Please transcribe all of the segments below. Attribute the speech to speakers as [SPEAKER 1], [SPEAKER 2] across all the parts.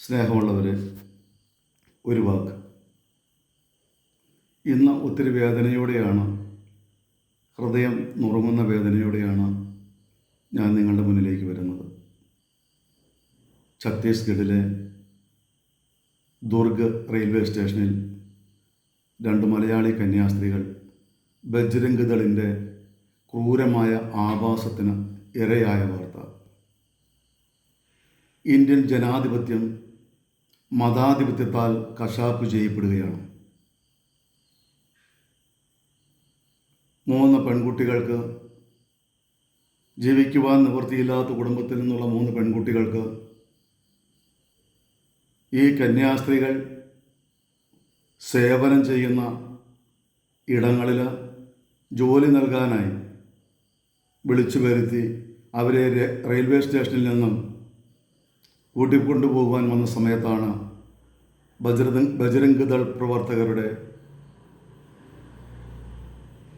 [SPEAKER 1] സ്നേഹമുള്ളവർ ഒരു വാക്ക്. ഇന്ന് ഒത്തിരി വേദനയോടെയാണ് ഹൃദയം നുറുങ്ങുന്ന വേദനയോടെയാണ് ഞാൻ നിങ്ങളുടെ മുന്നിലേക്ക് വരുന്നത്. ഛത്തീസ്ഗഡിലെ ദുർഗ് റെയിൽവേ സ്റ്റേഷനിൽ രണ്ട് മലയാളി കന്യാസ്ത്രീകൾ ബജ്രംഗ് ദളിന്റെ ക്രൂരമായ ആഭാസത്തിന് ഇരയായ വാർത്ത. ഇന്ത്യൻ ജനാധിപത്യം മതാധിപത്യത്താൽ കശാപ്പ് ചെയ്യപ്പെടുകയാണ്. മൂന്ന് പെൺകുട്ടികൾക്ക് ജീവിക്കുവാൻ നിവൃത്തിയില്ലാത്ത കുടുംബത്തിൽ നിന്നുള്ള മൂന്ന് പെൺകുട്ടികൾക്ക് ഈ കന്യാസ്ത്രീകൾ സേവനം ചെയ്യുന്ന ഇടങ്ങളിൽ ജോലി നൽകാനായി വിളിച്ചു വരുത്തി അവരെ റെയിൽവേ സ്റ്റേഷനിൽ നിന്നും കൂട്ടിക്കൊണ്ടുപോകുവാൻ വന്ന സമയത്താണ് ബജ്രങ് ബജരംഗ് ദൾ പ്രവർത്തകരുടെ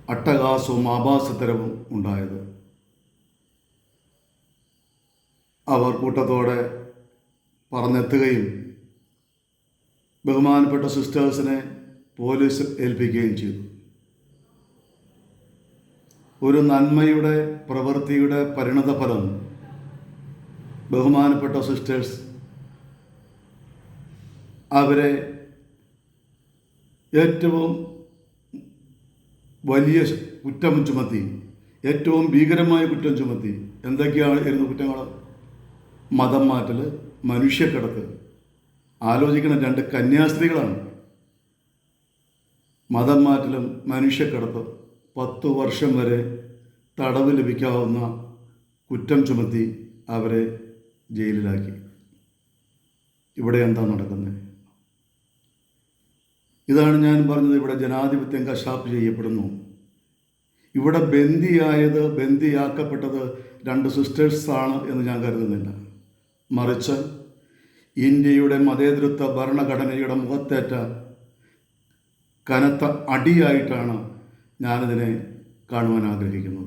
[SPEAKER 1] അട്ടഹാസവും ആഭാസത്തരവും ഉണ്ടായത്. അവർ കൂട്ടത്തോടെ പറന്നെത്തുകയും ബഹുമാനപ്പെട്ട സിസ്റ്റേഴ്സിനെ പോലീസ് ഏൽപ്പിക്കുകയും ചെയ്തു. ഒരു നന്മയുടെ പ്രവൃത്തിയുടെ പരിണതഫലം ബഹുമാനപ്പെട്ട സിസ്റ്റേഴ്സ് അവരെ ഏറ്റവും വലിയ കുറ്റം ചുമത്തി ഏറ്റവും ഭീകരമായ കുറ്റം ചുമത്തി. എന്തൊക്കെയാണ് ഇരുന്ന കുറ്റങ്ങൾ മതം മാറ്റൽ മനുഷ്യക്കടത്ത്. ആലോചിക്കുന്ന രണ്ട് കന്യാസ്ത്രീകളാണ്. മതം മാറ്റലും മനുഷ്യക്കടത്തും പത്ത് വർഷം വരെ തടവ് ലഭിക്കാവുന്ന കുറ്റം ചുമത്തി അവരെ ജയിലിലാക്കി. ഇവിടെ എന്താ നടക്കുന്നത് ഇതാണ് ഞാൻ പറഞ്ഞത് ഇവിടെ ജനാധിപത്യം കശാപ്പ് ചെയ്യപ്പെടുന്നു. ഇവിടെ ബന്ദിയായത് ബന്ദിയാക്കപ്പെട്ടത് രണ്ട് സിസ്റ്റേഴ്സാണ് എന്ന് ഞാൻ കരുതുന്നില്ല. മറിച്ച് ഇന്ത്യയുടെ മതേതൃത്വ ഭരണഘടനയുടെ മുഖത്തേറ്റ കനത്ത അടിയായിട്ടാണ് ഞാനിതിനെ കാണുവാൻ ആഗ്രഹിക്കുന്നത്.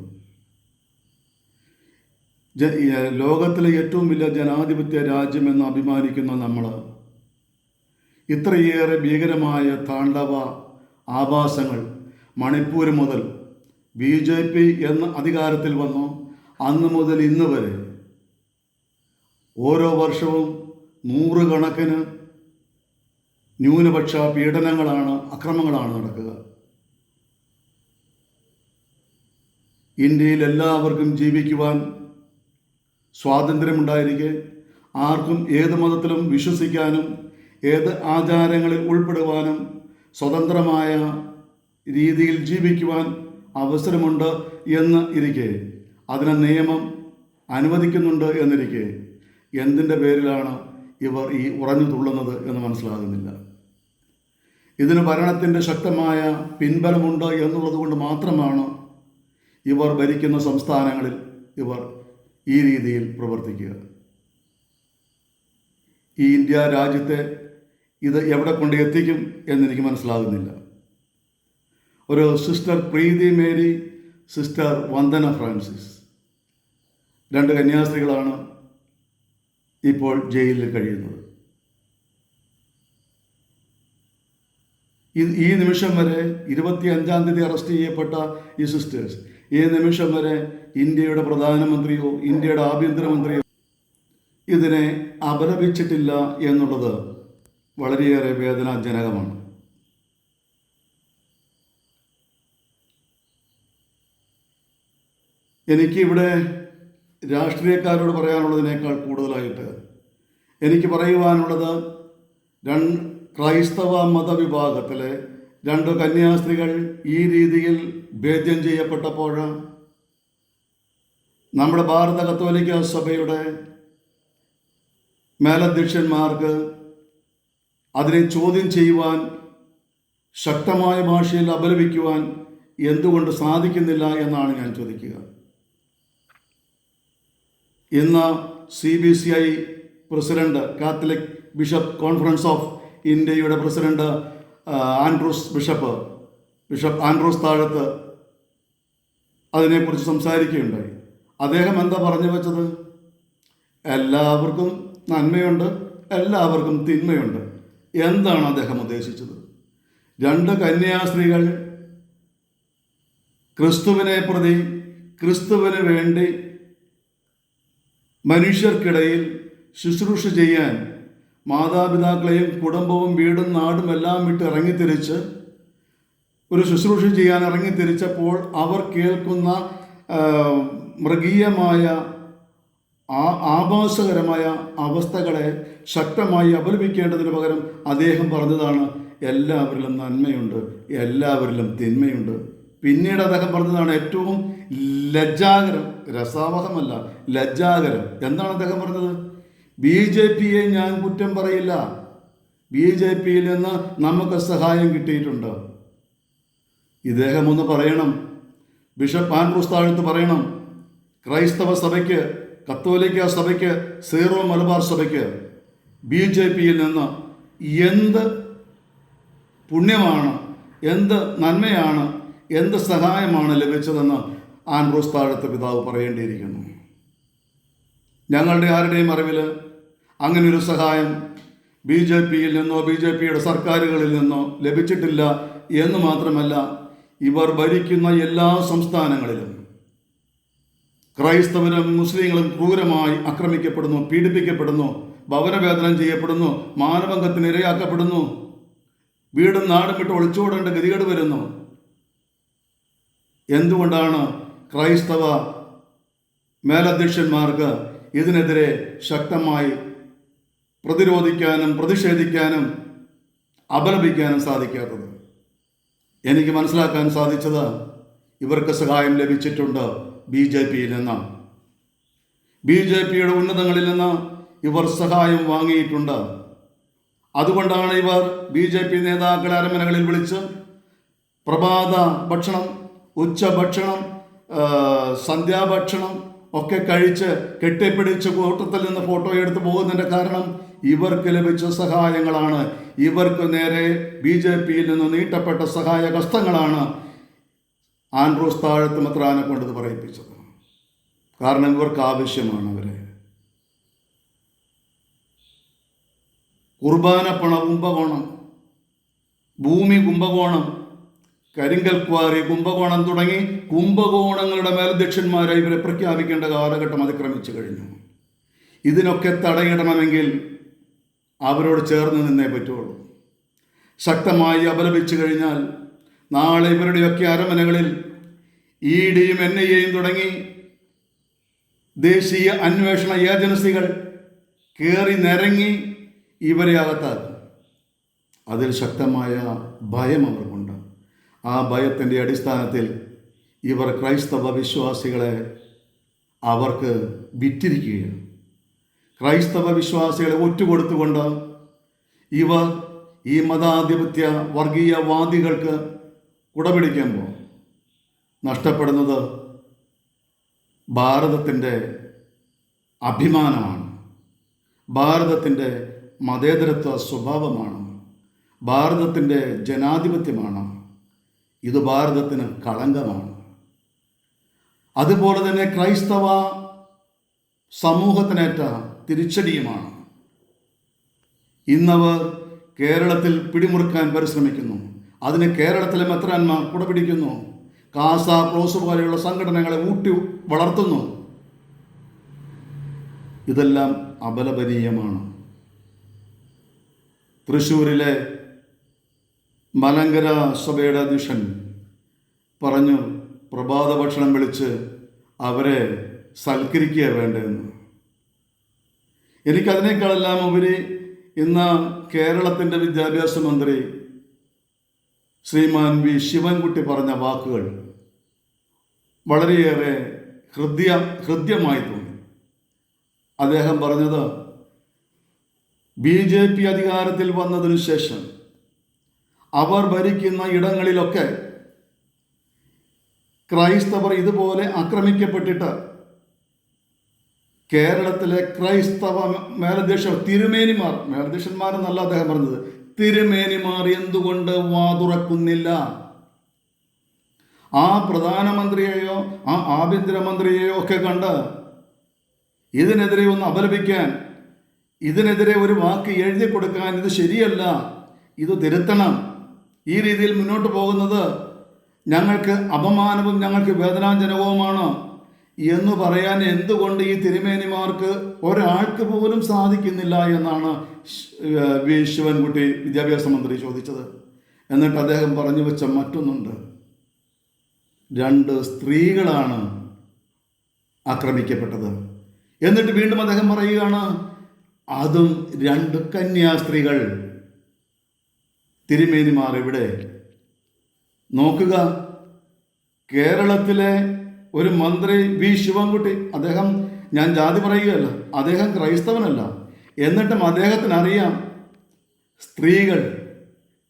[SPEAKER 1] ലോകത്തിലെ ഏറ്റവും വലിയ ജനാധിപത്യ രാജ്യമെന്ന് അഭിമാനിക്കുന്ന നമ്മൾ ഇത്രയേറെ ഭീകരമായ താണ്ഡവ ആഭാസങ്ങൾ മണിപ്പൂർ മുതൽ ബി ജെ പി എന്ന അധികാരത്തിൽ വന്നു. അന്ന് മുതൽ ഇന്ന് വരെ ഓരോ വർഷവും നൂറുകണക്കിന് ന്യൂനപക്ഷ പീഡനങ്ങളാണ് അക്രമങ്ങളാണ് നടക്കുക. ഇന്ത്യയിൽ എല്ലാവർക്കും ജീവിക്കുവാൻ സ്വാതന്ത്ര്യമുണ്ടായിരിക്കെ. ആർക്കും ഏത് മതത്തിലും വിശ്വസിക്കാനും ഏത് ആചാരങ്ങളിൽ ഉൾപ്പെടുവാനും സ്വതന്ത്രമായ രീതിയിൽ ജീവിക്കുവാൻ അവസരമുണ്ട് എന്ന് ഇരിക്കെ. അതിനെ നിയമം അനുവദിക്കുന്നുണ്ട് എന്നിരിക്കെ. എന്തിന്റെ പേരിലാണ് ഇവർ ഈ ഉറഞ്ഞു തുള്ളുന്നത് എന്ന് മനസ്സിലാകുന്നില്ല. ഇതിന് ഭരണത്തിന്റെ ശക്തമായ പിൻബലമുണ്ട് എന്നുള്ളത് കൊണ്ട് മാത്രമാണ് ഇവർ ഭരിക്കുന്ന സംസ്ഥാനങ്ങളിൽ ഇവർ ഈ രീതിയിൽ പ്രവർത്തിക്കുക. ഈ ഇന്ത്യ രാജ്യത്തെ ഇത് എവിടെ കൊണ്ട് എത്തിക്കും എന്നെനിക്ക് മനസ്സിലാകുന്നില്ല. ഒരു sister Preethi Mary sister Vandana Francis. രണ്ട് കന്യാസ്ത്രീകളാണ് ഇപ്പോൾ ജയിലിൽ കഴിയുന്നത്. ഈ- നിമിഷം വരെ ഇരുപത്തി അഞ്ചാം തീയതി അറസ്റ്റ് ചെയ്യപ്പെട്ട ഈ സിസ്റ്റേഴ്സ് ഈ നിമിഷം വരെ ഇന്ത്യയുടെ പ്രധാനമന്ത്രിയോ ഇന്ത്യയുടെ ആഭ്യന്തരമന്ത്രിയോ ഇതിനെ അപലപിച്ചിട്ടില്ല എന്നുള്ളത് വളരെയേറെ വേദനാജനകമാണ്. എനിക്കിവിടെ രാഷ്ട്രീയക്കാരോട് പറയാനുള്ളതിനേക്കാൾ കൂടുതലായിട്ട് എനിക്ക് പറയുവാനുള്ളത് രണ്ട് ക്രൈസ്തവ മതവിഭാഗത്തിലെ രണ്ട് കന്യാസ്ത്രീകൾ ഈ രീതിയിൽ ഭേദ്യം ചെയ്യപ്പെട്ടപ്പോൾ നമ്മുടെ ഭാരത കത്തോലിക്ക സഭയുടെ മേലധ്യക്ഷന്മാർക്ക് അതിനെ ചോദ്യം ചെയ്യുവാൻ ശക്തമായ ഭാഷയിൽ അപലപിക്കുവാൻ എന്തുകൊണ്ട് സാധിക്കുന്നില്ല എന്നാണ് ഞാൻ ചോദിക്കുക. ഇന്ന് C B C I president Catholic bishop conference of ഇന്ത്യയുടെ president Andrews bishop bishop Andrews Thazhath അതിനെക്കുറിച്ച് സംസാരിക്കുകയുണ്ടായി. അദ്ദേഹം എന്താ പറഞ്ഞു വെച്ചത്? എല്ലാവർക്കും നന്മയുണ്ട് എല്ലാവർക്കും തിന്മയുണ്ട്. എന്താണ് അദ്ദേഹം ഉദ്ദേശിച്ചത്? രണ്ട് കന്യാസ്ത്രീകൾ ക്രിസ്തുവിനെ പ്രതി ക്രിസ്തുവിന് വേണ്ടി മനുഷ്യർക്കിടയിൽ ശുശ്രൂഷ ചെയ്യാൻ മാതാപിതാക്കളെയും കുടുംബവും വീടും നാടും എല്ലാം വിട്ട് ഇറങ്ങിത്തിരിച്ച് ഒരു ശുശ്രൂഷ ചെയ്യാൻ ഇറങ്ങിത്തിരിച്ചപ്പോൾ അവർ കേൾക്കുന്ന മൃഗീയമായ ആ ആഭാസകരമായ അവസ്ഥകളെ ശക്തമായി അപലപിക്കേണ്ടതിന് പകരം അദ്ദേഹം പറഞ്ഞതാണ് എല്ലാവരിലും നന്മയുണ്ട് എല്ലാവരിലും തിന്മയുണ്ട്. പിന്നീട് അദ്ദേഹം പറഞ്ഞതാണ് ഏറ്റവും ലജ്ജാകരം രസാവഹമല്ല ലജ്ജാകരം. എന്താണ് അദ്ദേഹം പറഞ്ഞത്? ബി ജെ പിയെ ഞാൻ കുറ്റം പറയില്ല. ബി ജെ പിയിൽ നിന്ന് നമുക്ക് സഹായം കിട്ടിയിട്ടുണ്ട്. ഇദ്ദേഹം ഒന്ന് പറയണം. ബിഷപ്പ് ആൻഡ്രൂസ് താഴ്ത്ത് പറയണം. ക്രൈസ്തവ സഭയ്ക്ക് കത്തോലിക്ക സഭയ്ക്ക് സീറോ മലബാർ സഭയ്ക്ക് ബി ജെ പിയിൽ നിന്ന് എന്ത് പുണ്യമാണ് എന്ത് നന്മയാണ് എന്ത് സഹായമാണ് ലഭിച്ചതെന്ന് ആൻഡ്രൂസ് താഴത്തെ പിതാവ് പറയേണ്ടിയിരിക്കുന്നു. ഞങ്ങളുടെ ആരുടെയും അറിവിൽ അങ്ങനൊരു സഹായം ബി ജെ പിയിൽ നിന്നോ ബി ജെ പിയുടെ സർക്കാരുകളിൽ നിന്നോ ലഭിച്ചിട്ടില്ല എന്ന് മാത്രമല്ല ഇവർ ഭരിക്കുന്ന എല്ലാ സംസ്ഥാനങ്ങളിലും ക്രൈസ്തവരും മുസ്ലിങ്ങളും ക്രൂരമായി ആക്രമിക്കപ്പെടുന്നു പീഡിപ്പിക്കപ്പെടുന്നു ഭവനവേദനം ചെയ്യപ്പെടുന്നു മാനഭംഗത്തിന് ഇരയാക്കപ്പെടുന്നു. വീടും നാടും വിട്ട് ഒളിച്ചോടേണ്ട ഗതികേട് വരുന്നു. എന്തുകൊണ്ടാണ് ക്രൈസ്തവ മേലധ്യക്ഷന്മാർക്ക് ഇതിനെതിരെ ശക്തമായി പ്രതിരോധിക്കാനും പ്രതിഷേധിക്കാനും അപലപിക്കാനും സാധിക്കാത്തത്? എനിക്ക് മനസ്സിലാക്കാൻ സാധിച്ചത് ഇവർക്ക് സഹായം ലഭിച്ചിട്ടുണ്ട് ബി ജെ പിയിൽ നിന്ന്. ബി ജെ പിയുടെ ഉന്നതങ്ങളിൽ നിന്ന് ഇവർ സഹായം വാങ്ങിയിട്ടുണ്ട്. അതുകൊണ്ടാണ് ഇവർ ബി ജെ പി നേതാക്കളെ അരമനകളിൽ വിളിച്ച് പ്രഭാത ഭക്ഷണം ഉച്ചഭക്ഷണം സന്ധ്യാഭക്ഷണം ഒക്കെ കഴിച്ച് കെട്ടിപ്പിടിച്ച് കൂട്ടത്തിൽ നിന്ന് ഫോട്ടോ എടുത്ത് പോകുന്നതിന്റെ കാരണം ഇവർക്ക് ലഭിച്ച സഹായങ്ങളാണ്. ഇവർക്ക് നേരെ ബി ജെ പിയിൽ നിന്ന് നീട്ടപ്പെട്ട സഹായ കഷ്ടങ്ങളാണ് ആൻഡ്രൂസ് താഴത്ത് മെത്രാനെ കൊണ്ടത് പറയിപ്പിച്ചത്. കാരണം ഇവർക്ക് ആവശ്യമാണ് അവരെ. കുർബാന പണ കുംഭകോണം ഭൂമി കുംഭകോണം കരിങ്കൽ ക്വാറി കുംഭകോണം തുടങ്ങി കുംഭകോണങ്ങളുടെ മേലധ്യക്ഷന്മാരെ ഇവരെ പ്രഖ്യാപിക്കേണ്ട കാലഘട്ടം അതിക്രമിച്ചു കഴിഞ്ഞു. ഇതിനൊക്കെ തടയിടണമെങ്കിൽ അവരോട് ചേർന്ന് നിന്നേ പറ്റുള്ളൂ. ശക്തമായി അപലപിച്ചു കഴിഞ്ഞാൽ നാളെ ഇവരുടെയൊക്കെ അരമനകളിൽ ഇ ഡിയും എൻ ഐ എയും തുടങ്ങി ദേശീയ അന്വേഷണ ഏജൻസികൾ കയറി നിരങ്ങി ഇവരെ അകത്താക്കും. അതിൽ ശക്തമായ ഭയം അവർക്കുണ്ട്. ആ ഭയത്തിന്റെ അടിസ്ഥാനത്തിൽ ഇവർ ക്രൈസ്തവ വിശ്വാസികളെ അവർക്ക് വിറ്റിരിക്കുകയാണ്. ക്രൈസ്തവ വിശ്വാസികളെ ഒറ്റുകൊടുത്തുകൊണ്ട് ഇവർ ഈ മതാധിപത്യ വർഗീയവാദികൾക്ക് കുടപിടിക്കുമ്പോൾ നഷ്ടപ്പെടുന്നത് ഭാരതത്തിന്റെ അഭിമാനമാണ്. ഭാരതത്തിന്റെ മതേതരത്വ സ്വഭാവമാണ്. ഭാരതത്തിന്റെ ജനാധിപത്യമാണ്. ഇത് ഭാരതത്തിന് കളങ്കമാണ്. അതുപോലെ തന്നെ ക്രൈസ്തവ സമൂഹത്തിനേറ്റ തിരിച്ചടിയുമാണ്. ഇന്നവർ കേരളത്തിൽ പിടിമുറുക്കാൻ പരിശ്രമിക്കുന്നു. അതിന് കേരളത്തിലെ മെത്രാന്മാർ കുടപിടിക്കുന്നു. കാസ ക്ലോസ് പോലെയുള്ള സംഘടനകളെ ഊട്ടി വളർത്തുന്നു. ഇതെല്ലാം അപലപനീയമാണ്. തൃശ്ശൂരിലെ മലങ്കര സഭയുടെ അധ്യക്ഷൻ പറഞ്ഞു പ്രഭാത ഭക്ഷണം വിളിച്ച് അവരെ സൽക്കരിക്കുക വേണ്ടതെന്ന്. എനിക്കതിനേക്കാളെല്ലാം ഉപരി ഇന്ന് കേരളത്തിന്റെ വിദ്യാഭ്യാസ മന്ത്രി ശ്രീമാൻ വി ശിവൻകുട്ടി പറഞ്ഞ വാക്കുകൾ വളരെയേറെ ഹൃദ്യ ഹൃദ്യമായി തോന്നി. അദ്ദേഹം പറഞ്ഞത് ബി ജെ പി അധികാരത്തിൽ വന്നതിനു ശേഷം അവർ ഭരിക്കുന്ന ഇടങ്ങളിലൊക്കെ ക്രൈസ്തവർ ഇതുപോലെ ആക്രമിക്കപ്പെട്ടിട്ട് കേരളത്തിലെ ക്രൈസ്തവ മേലധ്യക്ഷ തിരുമേനിമാർ മേലധ്യക്ഷന്മാരെന്നല്ല അദ്ദേഹം പറഞ്ഞത് തിരുമേനിമാർ എന്തുകൊണ്ട് വാതുറക്കുന്നില്ല? ആ പ്രധാനമന്ത്രിയെയോ ആ ആഭ്യന്തരമന്ത്രിയെയോ ഒക്കെ കണ്ട് ഇതിനെതിരെ ഒന്ന് അപലപിക്കാൻ ഇതിനെതിരെ ഒരു വാക്ക് എഴുതി കൊടുക്കാൻ ഇത് ശരിയല്ല ഇത് തിരുത്തണം. ഈ രീതിയിൽ മുന്നോട്ട് പോകുന്നത് ഞങ്ങൾക്ക് അപമാനവും ഞങ്ങൾക്ക് വേദനാജനകവുമാണ്. എന്ന് പറയാൻ എന്തുകൊണ്ട് ഈ തിരുമേനിമാർക്ക് ഒരാൾക്ക് പോലും സാധിക്കുന്നില്ല എന്നാണ് വി ശിവൻകുട്ടി വിദ്യാഭ്യാസ മന്ത്രി ചോദിച്ചത്. എന്നിട്ട് അദ്ദേഹം പറഞ്ഞു വെച്ച മറ്റൊന്നുണ്ട്. രണ്ട് സ്ത്രീകളാണ് ആക്രമിക്കപ്പെട്ടത്. എന്നിട്ട് വീണ്ടും അദ്ദേഹം പറയുകയാണ് അതും രണ്ട് കന്യാസ്ത്രീകൾ. തിരുമേനിമാർ ഇവിടെ നോക്കുക കേരളത്തിലെ ഒരു മന്ത്രി വി ശിവൻകുട്ടി അദ്ദേഹം ഞാൻ ജാതി പറയുകയല്ല അദ്ദേഹം ക്രൈസ്തവനല്ല. എന്നിട്ടും അദ്ദേഹത്തിന് അറിയാം സ്ത്രീകൾ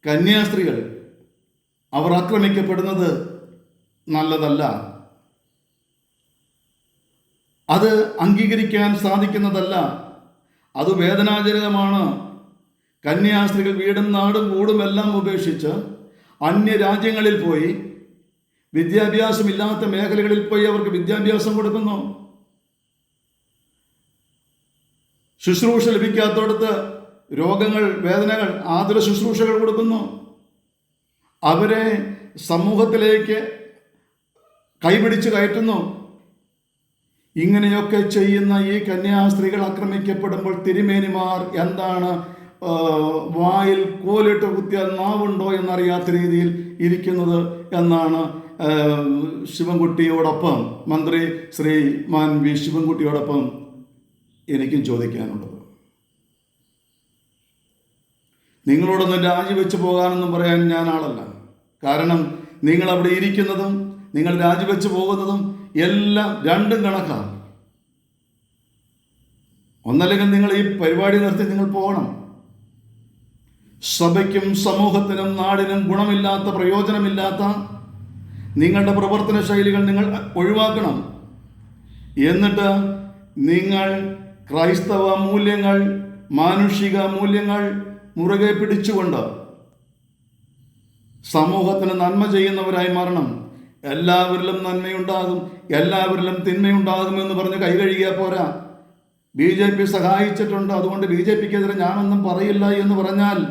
[SPEAKER 1] കന്യാസ്ത്രീകൾ അവർ ആക്രമിക്കപ്പെടുന്നത് നല്ലതല്ല. അത് അംഗീകരിക്കാൻ സാധിക്കുന്നതല്ല. അത് വേദനാജനകമാണ്. കന്യാസ്ത്രീകൾ വീടും നാടും കൂടുമെല്ലാം ഉപേക്ഷിച്ച് അന്യരാജ്യങ്ങളിൽ പോയി വിദ്യാഭ്യാസമില്ലാത്ത മേഖലകളിൽ പോയി അവർക്ക് വിദ്യാഭ്യാസം കൊടുക്കുന്നു. ശുശ്രൂഷ ലഭിക്കാത്തടത്ത് രോഗങ്ങൾ വേദനകൾ ആതുര ശുശ്രൂഷകൾ കൊടുക്കുന്നു. അവരെ സമൂഹത്തിലേക്ക് കൈപിടിച്ച് കയറ്റുന്നു. ഇങ്ങനെയൊക്കെ ചെയ്യുന്ന ഈ കന്യാസ്ത്രീകൾ ആക്രമിക്കപ്പെടുമ്പോൾ തിരുമേനിമാർ എന്താണ് വായിൽ കോലിട്ട് കുത്തിയാൽ നാവുണ്ടോ എന്നറിയാത്ത രീതിയിൽ ഇരിക്കുന്നത് എന്നാണ് ശിവൻകുട്ടിയോടൊപ്പം മന്ത്രി ശ്രീ മാൻ വി ശിവൻകുട്ടിയോടൊപ്പം എനിക്കും ചോദിക്കാനുള്ളത്. നിങ്ങളോടൊന്ന് രാജിവെച്ച് പോകാനൊന്നും പറയാൻ ഞാൻ ആളല്ല. കാരണം നിങ്ങൾ അവിടെ ഇരിക്കുന്നതും നിങ്ങൾ രാജിവെച്ച് പോകുന്നതും എല്ലാം രണ്ടും കണക്കാണ്. ഒന്നല്ലെങ്കിൽ നിങ്ങൾ ഈ പരിപാടി നിർത്തി നിങ്ങൾ പോകണം. സഭയ്ക്കും സമൂഹത്തിനും നാടിനും ഗുണമില്ലാത്ത പ്രയോജനമില്ലാത്ത നിങ്ങളുടെ പ്രവർത്തന ശൈലികൾ നിങ്ങൾ ഒഴിവാക്കണം. എന്നിട്ട് നിങ്ങൾ ക്രൈസ്തവ മൂല്യങ്ങൾ മാനുഷിക മൂല്യങ്ങൾ മുറുകെ പിടിച്ചുകൊണ്ട് സമൂഹത്തിന് നന്മ ചെയ്യുന്നവരായി മാറണം. എല്ലാവരിലും നന്മയുണ്ടാകും എല്ലാവരിലും തിന്മയുണ്ടാകുമെന്ന് പറഞ്ഞ് കൈ കഴുകിയാൽ പോരാ. ബി ജെ പി സഹായിച്ചിട്ടുണ്ട് അതുകൊണ്ട് ബി ജെ പിക്കെതിരെ ഞാനൊന്നും പറയില്ല എന്ന് പറഞ്ഞാൽ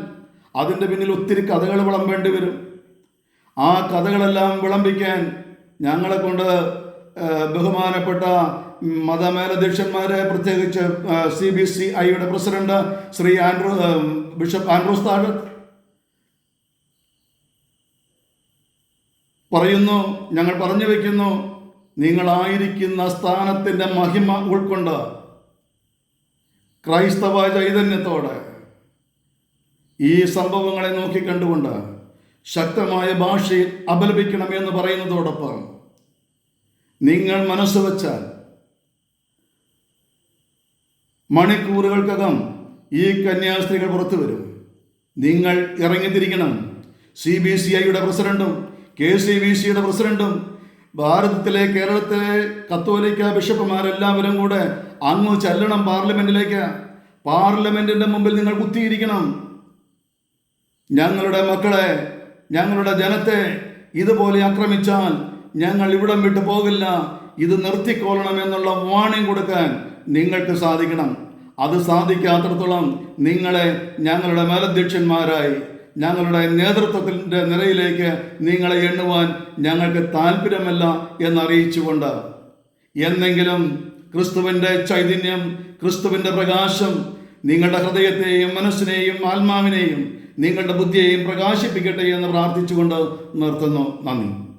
[SPEAKER 1] അതിന്റെ പിന്നിൽ ഒത്തിരി കഥകൾ വിളമ്പേണ്ടി വരും. ആ കഥകളെല്ലാം വിളമ്പിക്കാൻ ഞങ്ങളെ കൊണ്ട് ബഹുമാനപ്പെട്ട മതമേലധ്യക്ഷന്മാരെ പ്രത്യേകിച്ച് സി ബി സി ഐയുടെ president Shri Andrew bishop Andrews Thazhath പറയുന്നു ഞങ്ങൾ പറഞ്ഞു വയ്ക്കുന്നു നിങ്ങളായിരിക്കുന്ന സ്ഥാനത്തിന്റെ മഹിമ ഉൾക്കൊണ്ട് ക്രൈസ്തവ ചൈതന്യത്തോടെ ഈ സംഭവങ്ങളെ നോക്കിക്കണ്ടുകൊണ്ട് ശക്തമായ ഭാഷയിൽ അപലപിക്കണം എന്ന് പറയുന്നതോടൊപ്പം നിങ്ങൾ മനസ്സ് വച്ചാൽ മണിക്കൂറുകൾക്കകം ഈ കന്യാസ്ത്രീകൾ പുറത്തു വരും. നിങ്ങൾ ഇറങ്ങിത്തിരിക്കണം. സി ബി സി ഐയുടെ പ്രസിഡന്റും കെ സി ബി സിയുടെ പ്രസിഡന്റും ഭാരതത്തിലെ കേരളത്തിലെ കത്തോലിക്ക ബിഷപ്പുമാരെല്ലാവരും കൂടെ അങ്ങ് ചെല്ലണം പാർലമെന്റിലേക്ക്. പാർലമെന്റിന്റെ മുമ്പിൽ നിങ്ങൾ കുത്തിയിരിക്കണം. ഞങ്ങളുടെ മക്കളെ ഞങ്ങളുടെ ജനത്തെ ഇതുപോലെ ആക്രമിച്ചാൽ ഞങ്ങൾ ഇവിടം വിട്ടു പോകില്ല. ഇത് നിർത്തിക്കൊള്ളണം എന്നുള്ള വാണിംഗ് കൊടുക്കാൻ നിങ്ങൾക്ക് സാധിക്കണം. അത് സാധിക്കാത്തടത്തോളം നിങ്ങളെ ഞങ്ങളുടെ മേലധ്യക്ഷന്മാരായി ഞങ്ങളുടെ നേതൃത്വത്തിന്റെ നിലയിലേക്ക് നിങ്ങളെ എണ്ണുവാൻ ഞങ്ങൾക്ക് താല്പര്യമല്ല എന്നറിയിച്ചുകൊണ്ട് എന്നെങ്കിലും ക്രിസ്തുവിന്റെ ചൈതന്യം ക്രിസ്തുവിന്റെ പ്രകാശം നിങ്ങളുടെ ഹൃദയത്തെയും മനസ്സിനെയും ആത്മാവിനെയും നിങ്ങളുടെ ബുദ്ധിയെയും പ്രകാശിപ്പിക്കട്ടെ എന്ന് പ്രാർത്ഥിച്ചുകൊണ്ട് നിർത്തുന്നു. നന്ദി.